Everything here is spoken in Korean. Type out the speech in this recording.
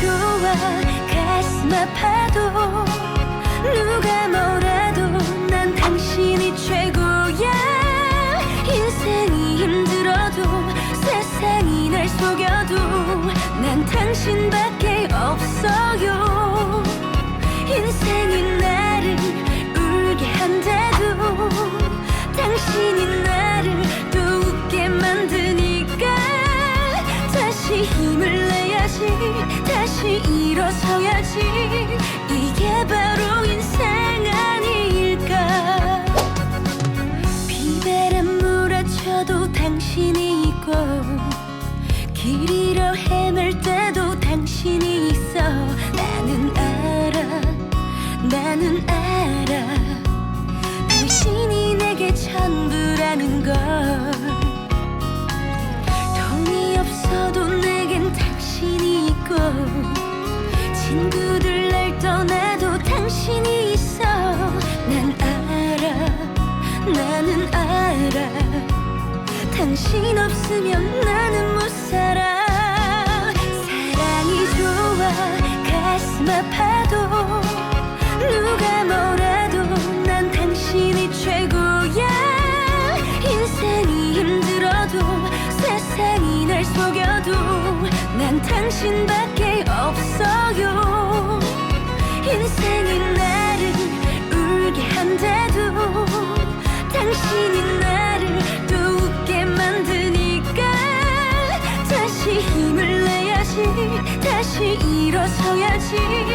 좋아 가슴 아파도 누가 뭐라도 난 당신이 최고야. 인생이 힘들어도 세상이 날 속여도 난 당신밖에 없어요. 인생이 나를 울게 한데도 당신이 나를 또 웃게 만드니까 다시 힘을 내야지 다시 일어서야지. 이게 바로 인생 아닐까? 비바람 몰아쳐도 당신이 있고 길 잃어 헤맬 때도 당신이 있어. 나는 알아 나는 알아 친구들 날 떠나도 당신이 있어. 난 알아 나는 알아. 당신 없으면 나는 못 살아. 사랑이 좋아 가슴 아파도 누가 뭐라도 난 당신이 최고야. 인생이 힘들어도 세상이 날 속여도 난 당신밖에 없어요 당신이 나를 또 웃게 만드니까 다시 힘을 내야지 다시 일어서야지